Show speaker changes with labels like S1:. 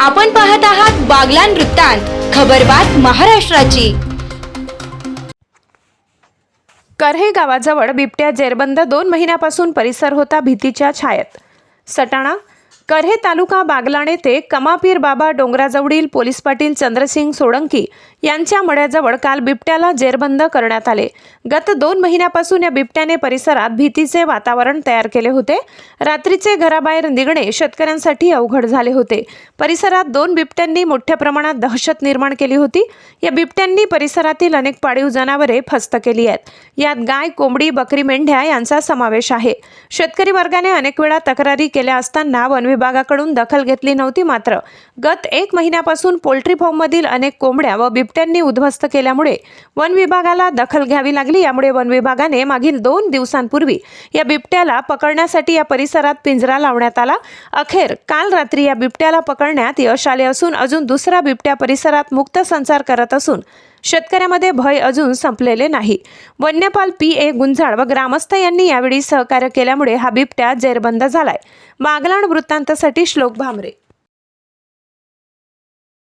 S1: आपण पाहत आहात बागलान वृत्तांत खबरबात महाराष्ट्राची.
S2: करहे गावाजवळ बिबट्या जेरबंद दोन महिन्यापासून परिसर होता भीतीच्या छायेत. सटाणा कर्हे तालुका बागलाणे ते कमापीर बाबा डोंगराजवळील पोलीस पाटील चंद्रसिंग सोळंकी यांच्या मड्याजवळ काल बिबट्याला जेरबंद करण्यात आले. गत दोन महिन्यापासून या बिबट्याने परिसरात भीतीचे वातावरण तयार केले होते. रात्रीचे घराबाहेर निघणे शेतकऱ्यांसाठी अवघड झाले होते. परिसरात दोन बिबट्यांनी मोठ्या प्रमाणात दहशत निर्माण केली होती. या बिबट्यांनी परिसरातील अनेक पाळीव जनावरे फस्त केली आहेत. यात गाय कोंबडी बकरी मेंढ्या यांचा समावेश आहे. शेतकरी वर्गाने अनेक वेळा तक्रारी केल्या असताना वनवि विभागाकडून दखल घेतली नव्हती मात्र गत एक महिन्यापासून पोल्ट्री फॉर्ममधील अनेक कोंबड्या व बिबट्यांनी उद्ध्वस्त केल्यामुळे वन विभागाला दखल घ्यावी लागली. यामुळे वन विभागाने मागील दोन दिवसांपूर्वी या बिबट्याला पकडण्यासाठी या परिसरात पिंजरा लावण्यात आला. अखेर काल रात्री या बिबट्याला पकडण्यात यश आले असून अजून दुसरा बिबट्या परिसरात मुक्त संचार करत असून शेतकऱ्यामध्ये भय अजून संपलेले नाही. वन्यपाल पी. ए. गुंजाळ व ग्रामस्थ यांनी यावेळी सहकार्य केल्यामुळे हा बिबट्या जेरबंद झालाय. बागलाण वृत्तांतासाठी श्लोक भामरे.